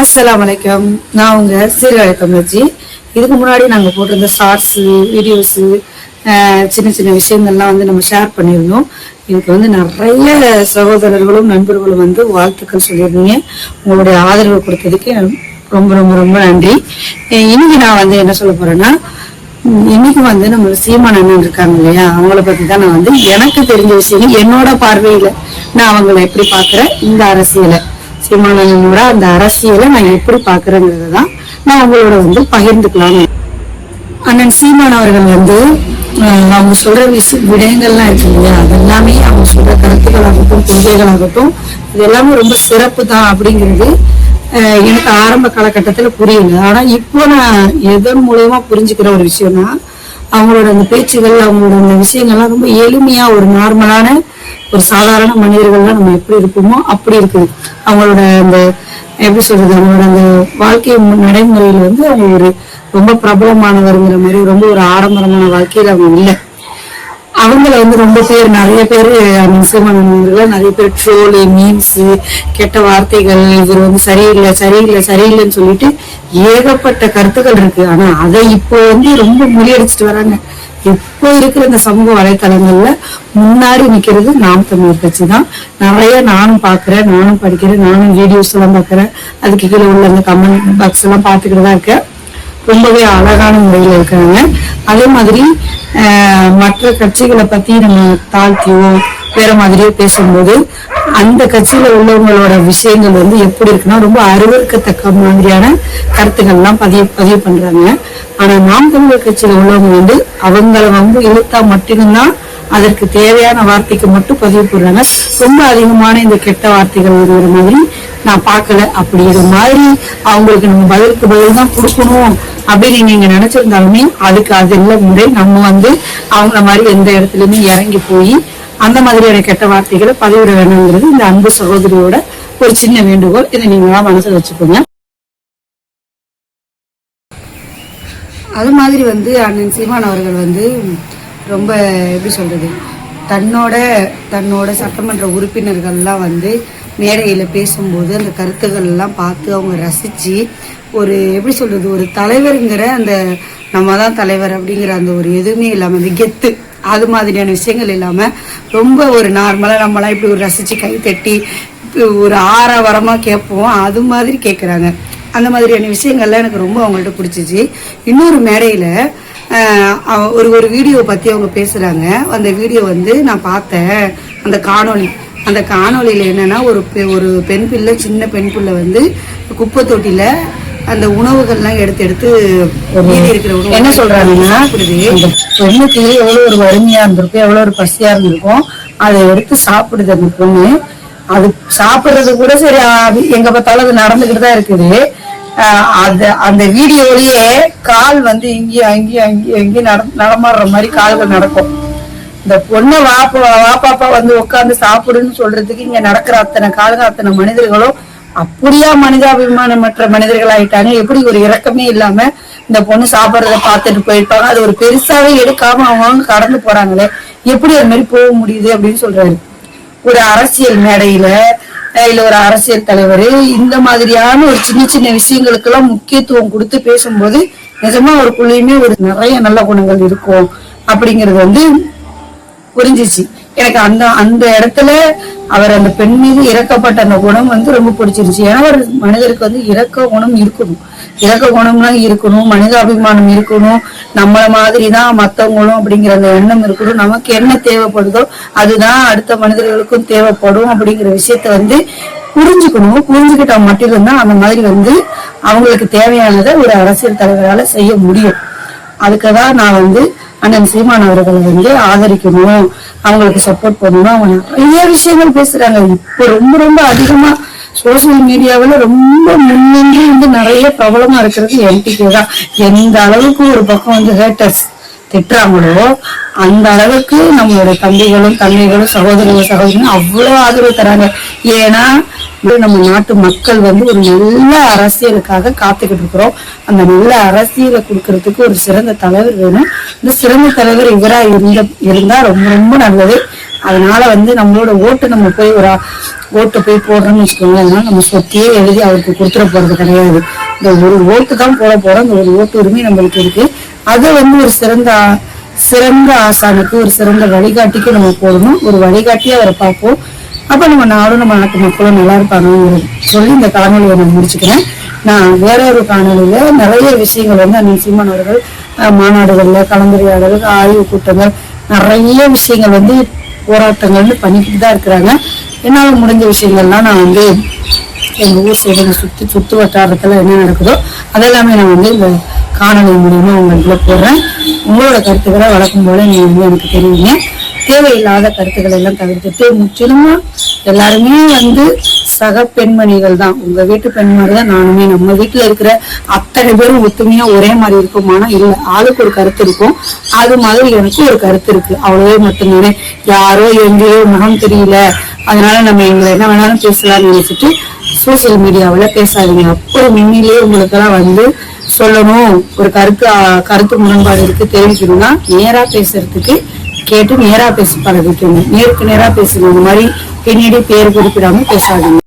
அஸ்லாம் வலைக்கம் நான் உங்க சீர்காழி தமிழ்ச்சி இதுக்கு முன்னாடி நாங்கள் போட்டிருந்த ஷார்ட்ஸு வீடியோஸு சின்ன சின்ன விஷயங்கள்லாம் வந்து நம்ம ஷேர் பண்ணியிருந்தோம். இதுக்கு வந்து நிறைய சகோதரர்களும் நண்பர்களும் வந்து வாழ்த்துக்கள் சொல்லியிருந்தீங்க. உங்களுடைய ஆதரவு கொடுத்ததுக்கு ரொம்ப ரொம்ப ரொம்ப நன்றி. இன்னைக்கு நான் வந்து என்ன சொல்ல போறேன்னா இன்னைக்கு வந்து நம்ம சீமான் அண்ணன் இருக்காங்க இல்லையா? அவங்கள பத்தி தான் நான் வந்து எனக்கு தெரிஞ்ச விஷயங்கள். என்னோட பார்வையில நான் அவங்கள எப்படி பாக்குறேன் இந்த அரசியலை. சீமானனோட அந்த அரசியலை நான் எப்படி பாக்குறேங்கிறது தான் நான் உங்களோட வந்து பகிர்ந்துக்கலாம் அண்ணன் சீமான் அவர்கள் வந்து அவங்க சொல்ற விஷ விடயங்கள்லாம் இருக்கு இல்லையா? அது எல்லாமே அவங்க சொல்ற கருத்துக்களாகட்டும் கொள்கைகளாகட்டும் இது எல்லாமே ரொம்ப சிறப்பு தான் அப்படிங்கிறது எனக்கு ஆரம்ப காலகட்டத்தில் புரியல. ஆனால் இப்போ நான் எதன் மூலயமா புரிஞ்சுக்கிற ஒரு விஷயம்னா அவங்களோட அந்த பேச்சுகள் அவங்களோட அந்த விஷயங்கள்லாம் ரொம்ப எளிமையா ஒரு நார்மலான ஒரு சாதாரண மனிதர்கள்லாம் நம்ம எப்படி இருப்போமோ அப்படி இருக்குது. அவங்களோட அந்த எப்படி சொல்றது அவங்களோட அந்த வாழ்க்கை நடைமுறையில வந்து அவங்க ஒரு ரொம்ப பிரபலமானவருங்கிற மாதிரி ரொம்ப ஒரு ஆடம்பரமான வாழ்க்கையில அவங்க இல்லை. அவங்கள வந்து ரொம்ப பேர் நிறைய பேர் நிச்சயமானவர்கள் நிறைய பேர் ட்ரோலு மீம்ஸ் கெட்ட வார்த்தைகள் இவர் வந்து சரியில்லை சரியில்லை சரியில்லைன்னு சொல்லிட்டு ஏகப்பட்ட கருத்துக்கள் இருக்கு. ஆனா அதை இப்போ வந்து ரொம்ப முறியடிச்சிட்டு வராங்க. இப்போ இருக்கிற இந்த சமூக வலைத்தளங்கள்ல முன்னாடி நிக்கிறது நாம் தமிழர் கட்சி தான். நிறைய நானும் பாக்குறேன் நானும் படிக்கிறேன் நானும் வீடியோஸ் எல்லாம் பாக்குறேன் அதுக்கு கீழே உள்ள அந்த கமெண்ட் பாக்ஸ் எல்லாம் பாத்துக்கிட்டு தான் இருக்கேன். ரொம்பவே அழகான முறையில் இருக்காங்க அதே மாதிரி மற்ற கட்சிகளை பத்தி நம்ம தாழ்த்தியோ வேற மாதிரியோ பேசும்போது அந்த கட்சியில உள்ளவங்களோட விஷயங்கள் வந்து எப்படி இருக்குன்னா ரொம்ப அருவருக்கத்தக்க மாதிரியான கருத்துக்கள்லாம் பதிவு பதிவு பண்றாங்க. ஆனா நாம் தமிழர் கட்சியில உள்ளவங்க வந்து அவங்கள வந்து இழுத்தா மட்டும்தான் அதற்கு தேவையான வார்த்தைக்கு மட்டும் பதிவு போடுறாங்க. ரொம்ப அதிகமான இந்த கெட்ட வார்த்தைகள் வருகிற மாதிரி நான் பார்க்கல அப்படி மாதிரி அவங்களுக்கு நம்ம பதிலுக்கு பதில் தான் கொடுக்கணும் அப்படின்னு நீங்க நினைச்சிருந்தாலுமே அதுக்கு அது இல்ல முறை நம்ம வந்து அவங்கள மாதிரி எந்த இடத்துலயுமே இறங்கி போய் அந்த மாதிரியான கெட்ட வார்த்தைகளை பதிவிட வேணுங்கிறது இந்த அன்பு சகோதரியோட ஒரு சின்ன வேண்டுகோள். இதை நீங்க மனசுல வச்சுக்கோங்க. அது மாதிரி வந்து அண்ணன் சீமான் அவர்கள் வந்து ரொம்ப எப்படி சொல்றது? தன்னோட தன்னோட சட்டமன்ற உறுப்பினர்கள்லாம் வந்து மேடையில் பேசும்போது அந்த கருத்துக்கள் எல்லாம் பார்த்து அவங்க ரசித்து ஒரு எப்படி சொல்கிறது ஒரு தலைவருங்கிற அந்த நம்ம தான் தலைவர் அப்படிங்கிற அந்த ஒரு எதுவுமே இல்லாமல் அந்த கெத்து அது மாதிரியான விஷயங்கள் இல்லாமல் ரொம்ப ஒரு நார்மலாக நம்மளாம் இப்படி ஒரு ரசித்து கை தட்டி ஒரு ஆரவாரமாக கேட்போம். அது மாதிரி கேட்குறாங்க அந்த மாதிரியான விஷயங்கள்லாம் எனக்கு ரொம்ப அவங்கள்ட்ட பிடிச்சிச்சு. இன்னொரு மேடையில் ஒரு ஒரு வீடியோ பற்றி அவங்க பேசுகிறாங்க அந்த வீடியோ வந்து நான் பார்த்தேன். அந்த காணொளி. அந்த காணொளியில் என்னன்னா ஒரு பெ- ஒரு பெண் பிள்ளை சின்ன பெண் பிள்ளை வந்து குப்பை தொட்டியில் அந்த உணவுகள்லாம் எடுத்து எடுத்து மீதி இருக்கிற உணவு என்ன சொல்றாங்கன்னா அந்த பொண்ணுக்கு எவ்வளவு ஒரு வறுமையா இருந்திருக்கும் எவ்வளவு ஒரு பசியா இருந்திருக்கும் அதை எடுத்து சாப்பிடுது அந்த பொண்ணு. அது சாப்பிடுறது கூட சரி எங்க பார்த்தாலும் அது நடந்துகிட்டு தான் இருக்குது அது அந்த வீடியோலயே கால் வந்து இங்கேயும் அங்கேயும் அங்கேயும் எங்கேயும் நட நடமாடுற மாதிரி கால்கள் நடக்கும். இந்த பொண்ணை வாப்பா வாப்பாப்பா வந்து உட்கார்ந்து சாப்பிடுன்னு சொல்றதுக்கு இங்க நடக்கிற அத்தனை கால்கள் அத்தனை மனிதர்களும் அப்படியா மனிதாபிமானமற்ற மனிதர்கள் ஆயிட்டாங்க எப்படி ஒரு இறக்கமே இல்லாம இந்த பொண்ணு சாப்பிடுறத பார்த்துட்டு போயிருப்பாங்க. அது ஒரு பெருசாவே எடுக்காம அவங்க கடந்து போறாங்களே. எப்படி அது மாதிரி போக முடியுது அப்படின்னு சொல்றாரு. ஒரு அரசியல் மேடையில இல்ல ஒரு அரசியல் தலைவர் இந்த மாதிரியான ஒரு சின்ன சின்ன விஷயங்களுக்கு எல்லாம் முக்கியத்துவம் கொடுத்து பேசும்போது நிஜமா ஒரு அவருக்குள்ளேயுமே ஒரு நிறைய நல்ல குணங்கள் இருக்கும். அப்படிங்கிறது வந்து புரிஞ்சிச்சு. எனக்கு அந்த அந்த இடத்துல அவர் அந்த பெண் மீது இறக்கப்பட்ட அந்த குணம் வந்து ரொம்ப பிடிச்சிருச்சு ஏன்னா ஒரு மனிதருக்கு வந்து இறக்க குணம் இருக்கணும். இறக்க குணம்லாம் இருக்கணும் மனித அபிமானம் இருக்கணும். நம்மள மாதிரி தான் மத்தவங்களும் அப்படிங்கிற அந்த எண்ணம் இருக்கணும். நமக்கு என்ன தேவைப்படுதோ அதுதான் அடுத்த மனிதர்களுக்கும் தேவைப்படும் அப்படிங்கிற விஷயத்த வந்து புரிஞ்சுக்கணும். புரிஞ்சுக்கிட்டா மட்டும்தான் அந்த மாதிரி வந்து அவங்களுக்கு தேவையானதை ஒரு அரசியல் தலைவரால செய்ய முடியும். அதுக்கு தான் நான் வந்து அண்ணன் சீமான் அவர்களை வந்து ஆதரிக்கணும்? அவங்களுக்கு சப்போர்ட் பண்ணணும்? அவங்க நிறைய விஷயங்கள் பேசுறாங்க. இப்போ ரொம்ப ரொம்ப அதிகமா சோசியல் மீடியாவில் ரொம்ப முன்னின்று வந்து நிறைய பிரபலமா இருக்கிறது என்டிகே தான். எந்த அளவுக்கு ஒரு பக்கம் வந்து ஹேட்டர்ஸ் திட்டுறாங்களோ அந்த அளவுக்கு நம்மளோட தம்பிகளும் தங்கைகளும் சகோதரர்கள் சகோதரிகளும் அவ்வளவு ஆதரவு தராங்க. ஏன்னா நம்ம நாட்டு மக்கள் வந்து ஒரு நல்ல அரசியலுக்காக காத்துக்கிட்டு இருக்கிறோம். அந்த நல்ல அரசியலை கொடுக்கறதுக்கு ஒரு சிறந்த தலைவர் வேணும். இந்த சிறந்த தலைவர் இவரா இருந்த இருந்தா ரொம்ப ரொம்ப நல்லது. அதனால வந்து நம்மளோட ஓட்டு நம்ம போய் ஒரு ஓட்டு போய் போடுறோம்னு வச்சுக்கோங்களேன் அதனால நம்ம சொத்தையே எழுதி அவருக்கு கொடுத்துட போறது கிடையாது. இந்த ஒரு ஓட்டு தான் போட போறோம். இந்த ஒரு ஓட்டு உரிமை நம்மளுக்கு இருக்கு. அதை வந்து ஒரு சிறந்த சிறந்த ஆசானுக்கு ஒரு சிறந்த வழிகாட்டிக்கு நம்ம போடணும். ஒரு வழிகாட்டியா அவரை பார்ப்போம். அப்ப நம்ம நாடும் நம்ம நாட்டு மக்களும் நல்லா இருப்பாங்கன்னு சொல்லி இந்த காணொலியை நான் முடிச்சுக்கிறேன். நான் வேற ஒரு காணொலியில நிறைய விஷயங்கள் வந்து அண்ணன் சீமான் அவர்கள் அஹ், மாநாடுகள்ல கலந்துரையாடல் ஆய்வு கூட்டங்கள் நிறைய விஷயங்கள் வந்து போராட்டங்கள்னு பண்ணிக்கிட்டு தான் இருக்கிறாங்க. என்னால் முடிஞ்ச விஷயங்கள்லாம் நான் வந்து எங்க ஊர் சைடு சுற்றி சுற்று வட்டாரத்துல என்ன நடக்குதோ அதெல்லாமே நான் வந்து இந்த காணொலி மூலியமாக உங்களுக்கு போடுறேன். உங்களோட கருத்துக்களை வழக்கம் போல நீங்கள் வந்து எனக்கு தெரியுங்க தேவையில்லாத கருத்துக்களை எல்லாம் தவிர்த்துட்டு முற்றிலுமா எல்லாருமே வந்து சக பெண்மணிகள் தான். உங்க வீட்டு பெண் மாதிரி தான் நானுமே. நம்ம வீட்டுல இருக்கிற அத்தனை பேரும் ஒத்துமையா ஒரே மாதிரி இருக்குமானா இல்ல ஆளுக்கு ஒரு கருத்து இருக்கும். அது மாதிரி எனக்கு ஒரு கருத்து இருக்கு. அவ்வளவே மட்டும்தானே. யாரோ எங்கேயோ முகம் தெரியல. அதனால நம்ம எங்களை என்ன வேணாலும் பேசலாம்னு நினைச்சிட்டு சோசியல் மீடியாவுல பேசாதீங்க. அப்போ மின்னிலே உங்களுக்கெல்லாம் வந்து சொல்லணும். ஒரு கருத்து கருத்து முரண்பாடு இருக்கு. தெரிவிக்கணும்னா நேரா பேசுறதுக்கு கேட்டு நேரா பேசி பழகிக்கணும் நேருக்கு நேரா பேசணும் இந்த மாதிரி பின்னாடி பேர் குறிப்பிடாம பேசாதீங்க.